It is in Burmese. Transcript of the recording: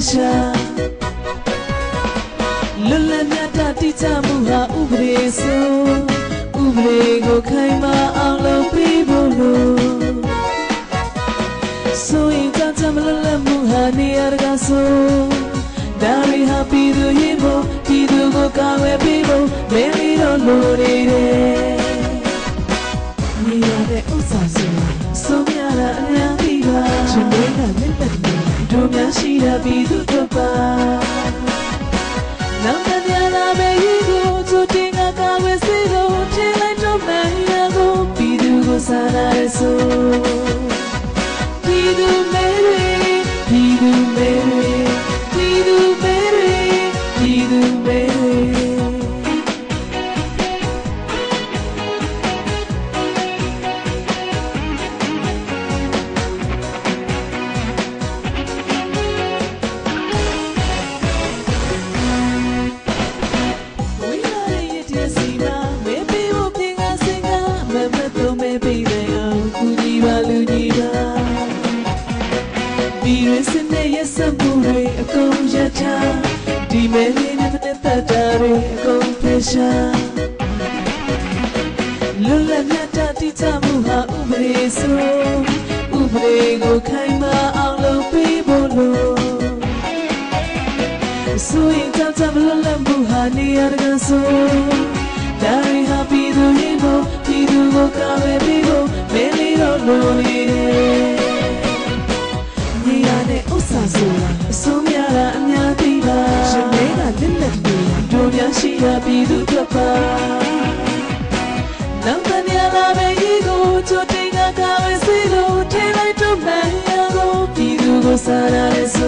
pressure လွတ်လပ်မြတ်တာတိကျမှုဟာဥပဒေဆိုဥပဒေကိုခိုင်မာအောင်လုပ်ပေးဖို့လို့ဆိုရင်ကြောင့်ကြမလွတ်လပ်မှုဟာနေရာတကာဆိုဒါရီဟာပြည်သူရင်ဖို့ပြည်သူကိုကာဝယ်ပေးဖို့မင်းလေးတို့လိုနေတယ်နေရာတဲ့ဥစ္စာဆိုဆုံးရတာအများကြီးပါရှင်လေးကလက်လက်နဲ့တို့များ ရှိတာပြည်သူတို့ပါနောက်တပြားလာမယ့်ရေကိုချိုတင် တော့မေပေနိုင်အောင်ကူညီပါလူညီပါဒီရစနေရဲ့စမှုတွေအကုန်ရထားဒီမဲလေးနဲ့တဲ့တတာတွေအကုန်ဖျရှားလွတ်လပ်မြတ်တာတိကျမှုဟာဥပဒေဆိုဥပဒေကိုခိုင်မာအောင်လုပ်ပေးဖို့လို့ဆိုရင်ကြောင့်ကြမလို့လက်မှုဟာနေရတကဆိုဒါရီဟာပြည်သူရင်ဖို့ပြည်သူ ကိုကာဝယ်ပေးဖို့မင်းလေးတို့လိုနေတယ်နေရတဲ့ဥစ္စာဆိုတာအစိုးရတာအများကြီးပါရှင်လေးကလက်လက်တွေတို့များရှိတာပြည်သူတို့ပါနောက်တနေ့လာမယ့်ရေကိုချိုတင်ကကာဝယ်စေလို့ထင်လိုက်တော့မှန်ရကိုပြည်သူကိုစားရတယ်ဆိုဒီသူမဲတွေဒီသူမဲတွေ